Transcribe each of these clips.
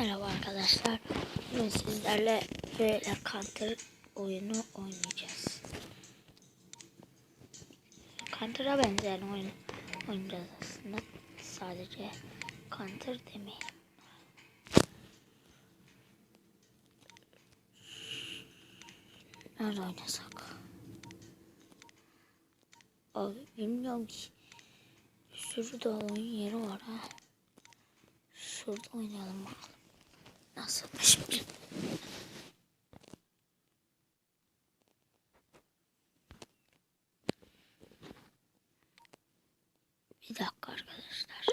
Merhaba arkadaşlar. Bugün sizlerle böyle Counter oyunu oynayacağız. Counter'a benzeyen oyun oynayacağız aslında. Sadece Counter demeyin. Nerede oynasak? Abi bilmiyorum ki. Bir sürü de oyun yeri var ha. Şurada oynayalım bakalım. Nasılmış bir. Bir dakika arkadaşlar.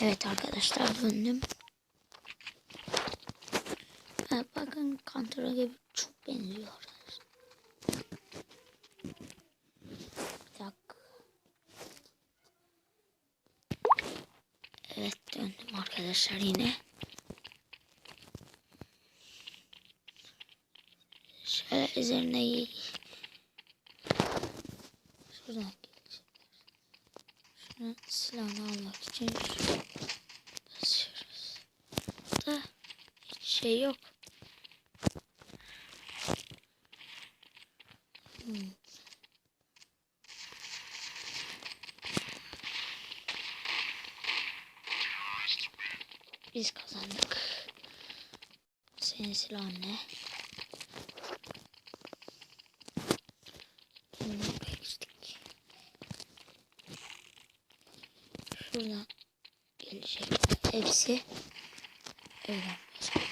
Evet arkadaşlar döndüm. Ha, bakın Counter'a gibi çok benziyor arkadaşlar. Bir dakika. Evet döndüm arkadaşlar yine. Şöyle üzerine giy. Şuradan gelecek. Şunu silahını almak için basıyoruz. Da hiç şey yok. Hmm. Biz kazandık. Senin silahın ne? Şuradan gelecek. Hepsi öğrenmeyecek.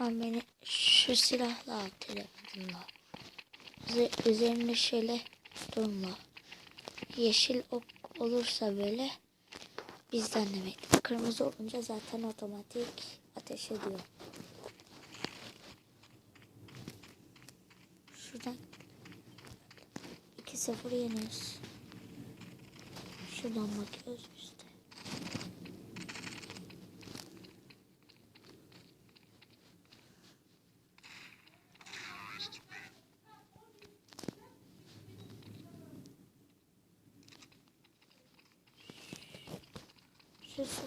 Ama beni şu silahla alt telefonla. Üze- Üzerinde şöyle durma. Yeşil ok olursa böyle bizden demek. Kırmızı olunca zaten otomatik ateş ediyor. Şuradan 2-0 yeniyoruz. Şuradan bakıyoruz işte. Şu sıra.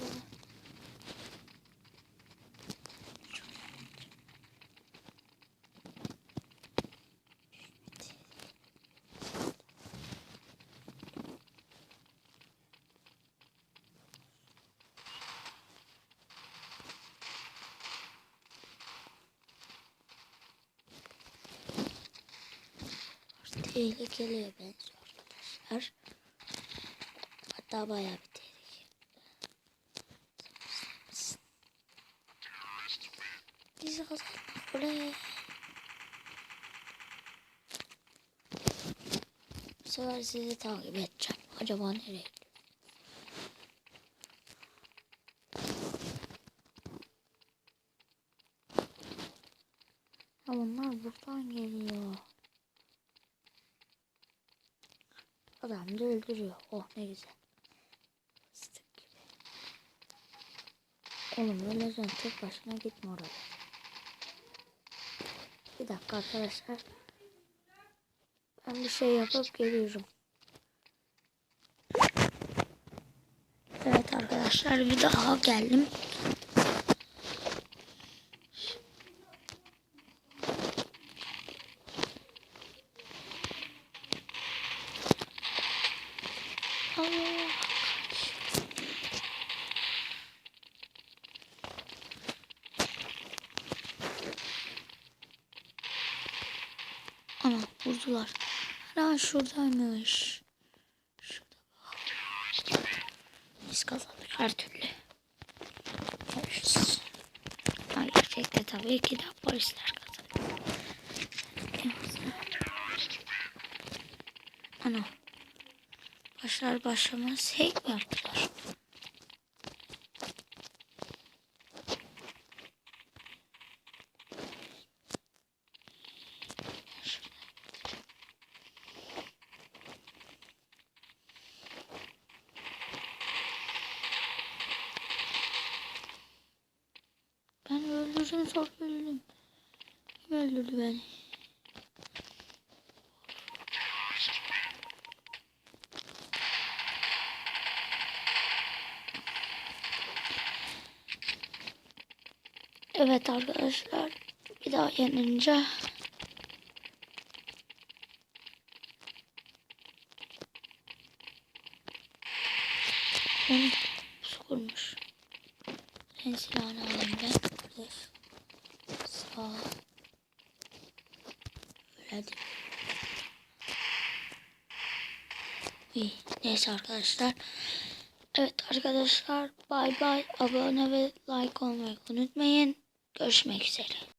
Tehlikeliye benziyor arkadaşlar. Hatta bayağı bir Kazandık oley. Bu sefer sizi takip edeceğim. Acaba nereye? Ha bunlar buradan geliyor. Adam da öldürüyor. Oh ne güzel. Fıstık gibi. Oğlum öleceksin tek başına gitme oraya. Bir dakika arkadaşlar. Ben bir şey yapıp geliyorum. Evet arkadaşlar bir daha geldim. Allah. Ana vurdular. Ana şuradaymış. Şurada bak. Biz kazandık her türlü. Görüşürüz. Ha, gerçekte tabii ki de polisler kazandı. Ana. Başlar başlamaz hack mi yaptılar? Ben anasını sor öldüm. Kim öldürdü beni? Evet arkadaşlar bir daha yenince Onu sormuş. Sen silahını alayım ben. Kardeş. İyi. Neyse arkadaşlar. Evet arkadaşlar. Bay bay. Abone ve like olmayı unutmayın. Görüşmek üzere.